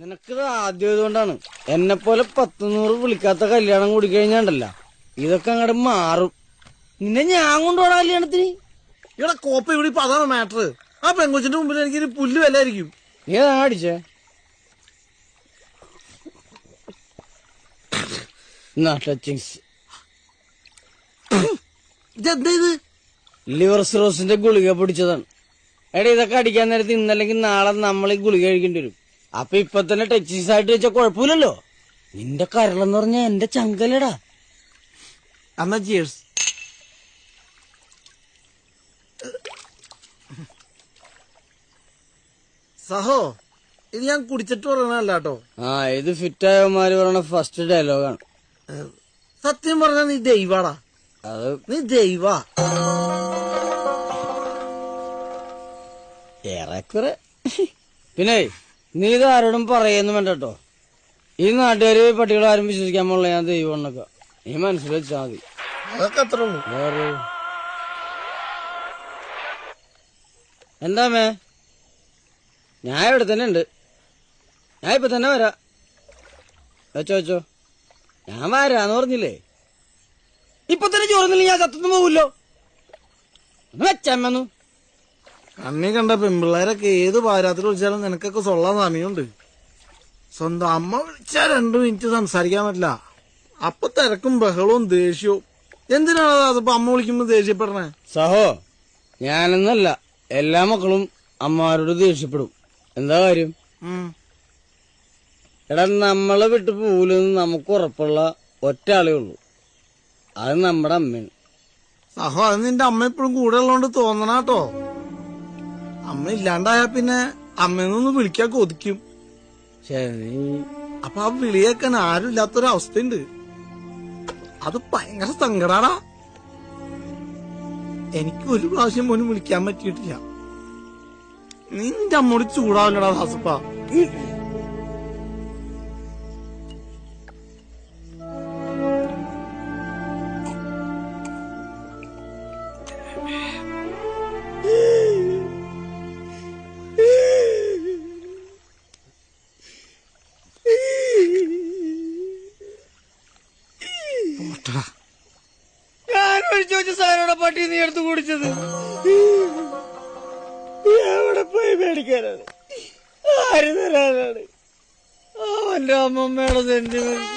നിനക്കിത് ആദ്യമായതുകൊണ്ടാണ് എന്നെ പോലെ പത്തുനൂറ് വിളിക്കാത്ത കല്യാണം കൂടി കഴിഞ്ഞാണ്ടല്ല. ഇതൊക്കെ അങ്ങോട്ട് മാറും. നിന്നെ ഞാൻ കൊണ്ടുപോണ കല്യാണത്തിന്? ഇവിടെ കോപ്പ ഇവിടെ ഇപ്പൊ അതാണ് മാറ്റർ ആ പെങ്കൊച്ചിന്റെ മുമ്പിൽ എനിക്ക് പുല്ല് വല്ലായിരിക്കും. നീ അതാ അടിച്ചേ. ലിവർ സിറോസിന്റെ ഗുളിക പിടിച്ചതാണ്. എടാ ഇതൊക്കെ അടിക്കാൻ നേരത്ത് ഇന്നല്ലെങ്കിൽ നാളെ നമ്മൾ ഈ ഗുളിക കഴിക്കേണ്ടി വരും. അപ്പൊ ഇപ്പൊ തന്നെ ടച്ചീസ് ആയിട്ട് വെച്ചാൽ കുഴപ്പമില്ലല്ലോ നിന്റെ കരളെന്ന് പറഞ്ഞ എന്റെ ചങ്കലടാ. എന്നാ ജിയേഴ്സ് സഹോ ഇത് ഞാൻ കുടിച്ചിട്ട് പറയണല്ല കേട്ടോ ആ ഇത് ഫിറ്റായവന്മാര് പറയണ ഫസ്റ്റ് ഡയലോഗാണ് സത്യം പറഞ്ഞ നീ ദൈവാടാ. അത് നീ ദൈവാ. ഏറെക്കുറെ. പിന്നെ നീ ഇത് ആരോടും പറയുന്നു വേണ്ട കേട്ടോ. ഈ നാട്ടുകാര് പട്ടികളെ ആരും വിശ്വസിക്കാൻ പോലുള്ള ഞാൻ ദൈവം എന്നൊക്കെ നീ മനസ്സിൽ വെച്ചാ മതി. അതൊക്കെ അത്ര ഉള്ളൂ. വേറെ. എന്താ മേ? ഞാൻ ഇവിടെ തന്നെ ഉണ്ട്. ഞാൻ ഇപ്പൊ തന്നെ വരാ. വെച്ചോ വെച്ചോ. ഞാൻ വരാന്ന് പറഞ്ഞില്ലേ? ഇപ്പൊ തന്നെ ചോറുന്നില്ല ഞാൻ സത്തൊന്നും പോവില്ലോ. വെച്ചമ്മന്നു കണ്ണി കണ്ട പെമ്പിള്ളേരൊക്കെ ഏത് പാരാത്തിൽ വിളിച്ചാലും നിനക്കൊക്കെ സൊള്ളാൻ സമയമുണ്ട് സ്വന്തം അമ്മ വിളിച്ചാൽ രണ്ടു മിനിറ്റ് സംസാരിക്കാൻ പറ്റില്ല. അപ്പൊ തിരക്കും ബഹളവും ദേഷ്യവും. എന്തിനാണ് അതിപ്പോ അമ്മ വിളിക്കുമ്പോ ദേഷ്യപ്പെടണേ? സഹോ ഞാനെന്നല്ല. എല്ലാ മക്കളും അമ്മമാരോട് ദേഷ്യപ്പെടും. എന്താ കാര്യം? എടാ നമ്മളെ വിട്ട് പോലും നമുക്ക് ഉറപ്പുള്ള ഒറ്റ ആളേ ഉള്ളൂ. അത് നമ്മുടെ അമ്മയാണ്. സഹോ അത് നിന്റെ അമ്മ എപ്പോഴും കൂടെ ഉള്ളതുകൊണ്ട് തോന്നണാട്ടോ. അമ്മ ഇല്ലാണ്ടായാ പിന്നെ അമ്മയെന്നൊന്ന് വിളിക്കാൻ കൊതിക്കും. അപ്പൊ ആ വിളിയേക്കാൻ ആരും ഇല്ലാത്തൊരവസ്ഥയുണ്ട് അത് ഭയങ്കര സങ്കടാടാ. എനിക്ക് ഒരു പ്രാവശ്യം പോലും വിളിക്കാൻ പറ്റിയിട്ടില്ല. നിന്റെ അമ്മോട് ചൂടാവില്ലടാ ദാസപ്പ. ഒഴിച്ചു വെച്ച സാധനോടെ പട്ടി നീ എടുത്തു കുടിച്ചത്? എവിടെ പോയി മേടിക്കാനാണ്? ആര് തരാനാണ്? അവന്റെ അമ്മമ്മയുടെ സെന്റിമെന്റ്